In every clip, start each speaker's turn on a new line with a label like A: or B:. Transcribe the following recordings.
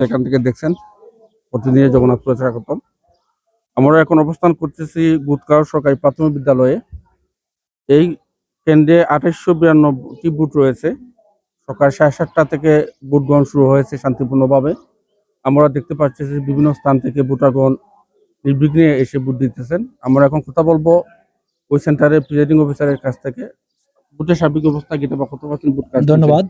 A: এখান থেকে দেখছেন। প্রতিদিন জগন্নাথপুরে স্বাগতম। আমরা এখন অবস্থান করতেছি গুতগাঁও সরকারি প্রাথমিক বিদ্যালয়ে। এই কেন্দ্রে আঠাশশো বিরানব্বইটি বুট রয়েছে। সকাল সাড়ে সাতটা থেকে ভোট গ্রহণ শুরু হয়েছে শান্তিপূর্ণভাবে। আমরা দেখতে পাচ্ছি বিভিন্ন স্থান থেকে ভোটারগণ নির্বিঘ্নে এসে বুট দিতেছেন। আমরা এখন কথা বলব ওই সেন্টারের প্রিজাইডিং অফিসারের কাছ থেকে। ভোটের সার্বিক অবস্থা কিটা বা কত পার্সেন্ট হয়েছে?
B: ধন্যবাদ।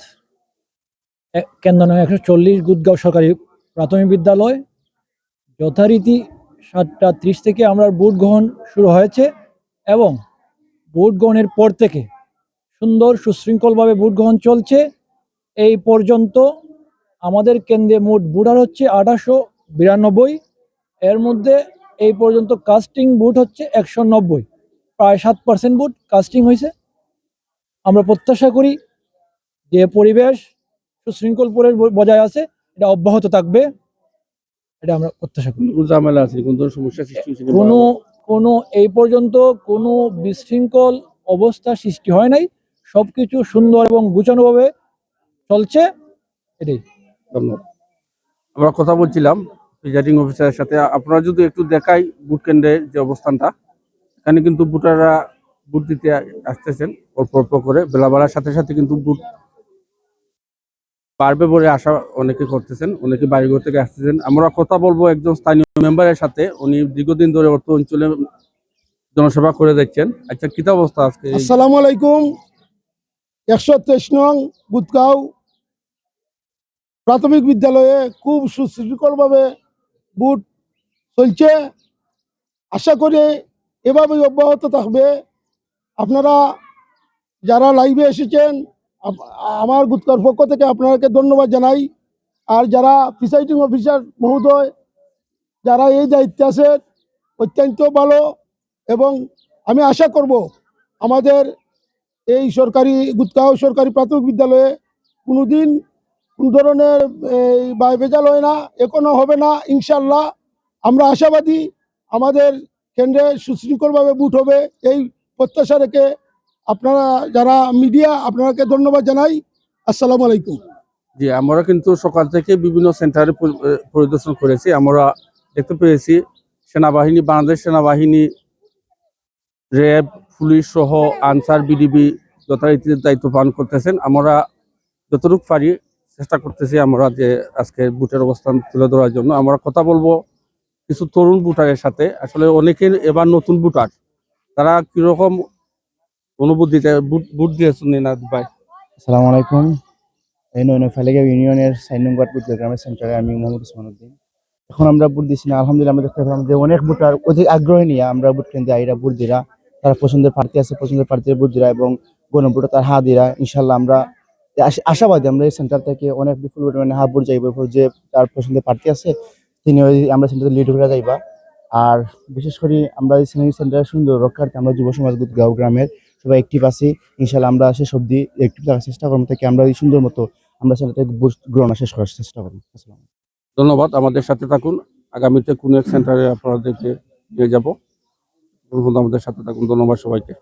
B: কেন্দ্র নং, একশো চল্লিশ গুদগাঁও সরকারি প্রাথমিক বিদ্যালয়। যথারীতি সাতটা ত্রিশ থেকে আমরা ভোট গ্রহণ শুরু হয়েছে এবং ভোট গ্রহণের পর থেকে সুন্দর সুশৃঙ্খলভাবে ভোট গ্রহণ চলছে। এই পর্যন্ত আমাদের কেন্দ্রে মোট ভোটার হচ্ছে আঠাশশো বিরানব্বই। এর মধ্যে এই পর্যন্ত কাস্টিং ভোট হচ্ছে একশো নব্বই। প্রায় সাত পার্সেন্ট ভোট কাস্টিং হয়েছে। আমরা প্রত্যাশা করি যে পরিবেশ সুশৃঙ্খল পরিবেশ বজায় আছে এটা অব্যাহত থাকবে এটা আমরা প্রত্যাশা করি।
A: ঝামেলা আছে কোন ধরনের সমস্যা সৃষ্টি হয়েছে
B: কোনো কোনো এই পর্যন্ত কোনো বিশৃঙ্খল অবস্থা সৃষ্টি হয় নাই সবকিছু সুন্দর এবং গুছানোভাবে চলছে এটাই।
A: ধন্যবাদ। আমরা কথা বলছিলাম প্রিজাইডিং অফিসারের সাথে আপনারা যদি একটু দেখাই ভোট কেন্দ্রের যে অবস্থানটা এখানে কিন্তু ভোটাররা ভোট দিতে আসতেছেন অল্প অল্প করে বেলা বাড়ার সাথে সাথে কিন্তু ভোট পারবে বলে আশা অনেকে করতেছেন, অনেকে বাড়িঘর থেকে আসতেছেন। আমরা কথা বলব একজন স্থানীয় মেম্বারের সাথে, উনি দীর্ঘদিন ধরে অর্থ অঞ্চলে জনসেবা করে দেখছেন। আচ্ছা কিতা অবস্থা আজকে?
C: আসসালামু আলাইকুম। একশো তেইশ নং বুতগাঁও প্রাথমিক বিদ্যালয়ে খুব সুশৃঙ্খলভাবে বুট চলছে। আশা করি এভাবে অব্যাহত থাকবে। আপনারা যারা লাইভে এসেছেন আমার গুতকার পক্ষ থেকে আপনাকে ধন্যবাদ জানাই। আর যারা প্রিসাইডিং অফিসার মহোদয়, যারা এই দায়িত্বে আছেন, অত্যন্ত ভালো এবং আমি আশা করব আমাদের এই সরকারি গুতগাঁও সরকারি প্রাথমিক বিদ্যালয়ে কোনো দিন কোন ধরনের বাই ভেজাল হয় না, এখনও হবে না ইনশাল্লাহ আমরা আশাবাদী আমাদের কেন্দ্রে সুশৃঙ্খলভাবে বুট হবে, এই প্রত্যাশা রেখে আপনারা যারা মিডিয়া আপনাকে ধন্যবাদ জানাই। আসসালামু আলাইকুম।
A: জি, আমরা কিন্তু সকাল থেকে বিভিন্ন সেন্টারে পরিদর্শন করেছি। আমরা দেখতে পেয়েছি সেনাবাহিনী, বাংলাদেশ সেনাবাহিনী, র্যাব, পুলিশ সহ আনসার, বিডিবি যথারীতির দায়িত্ব পালন করতেছেন। আমরা যতটুকু পারি চেষ্টা করতেছি আমরা যে আজকে বুটের অবস্থান তুলে ধরার জন্য। আমরা কথা বলব কিছু তরুণ বুটারের সাথে। আসলে অনেকে এবার নতুন বুটার। তারা কীরকম অনুভূতিতে বুট বুট দিয়েছেন না ভাই।
D: আসসালামু আলাইকুম। এই নয় ফালেগা ইউনিয়নের সাইন বুথ গ্রামের সেন্টারে আমি মোহাম্মদ উসমান উদ্দিন। এখন আমরা বুট দিচ্ছি না, আলহামদুলিল্লাহ আমরা দেখতে পেলাম যে অনেক ভোটার অধিক আগ্রহী নিয়ে আমরা বুট কেন্দ্রে আইরা বুট দিরা, তারা পছন্দের প্রার্থী আছে, পছন্দের প্রার্থীর বুট দিরা এবং গণভোটে তার হা দিরা। ইনশাল্লাহ আমরা আশ- আশাবাদী আমরা এই সেন্টার থেকে অনেক বিপুল পরিমাণে হা বুট যাইব যে তার পছন্দের প্রার্থী আছে, তিনি ওই আমরা সেন্টারে লিড করে যাইবা। আর বিশেষ করে আমরা এই সেন্টারের সুন্দর রক্ষার্থে আমরা যুব সমাজ গাঁও গ্রামের সবাই অ্যাক্টিভ আছি ইনশাল্লাহ আমরা শেষ অব্দি অ্যাক্টিভ থাকার চেষ্টা করব তাকে আমরা এই সুন্দর মতো আমরা সেটাকে গ্রহণা গ্রহণ শেষ করার চেষ্টা করব। আসসালামু
A: ধন্যবাদ আমাদের সাথে থাকুন। আগামীতে কোনো এক সেন্টারে আপনাদেরকে নিয়ে যাব। আমাদের সাথে থাকুন। ধন্যবাদ সবাইকে?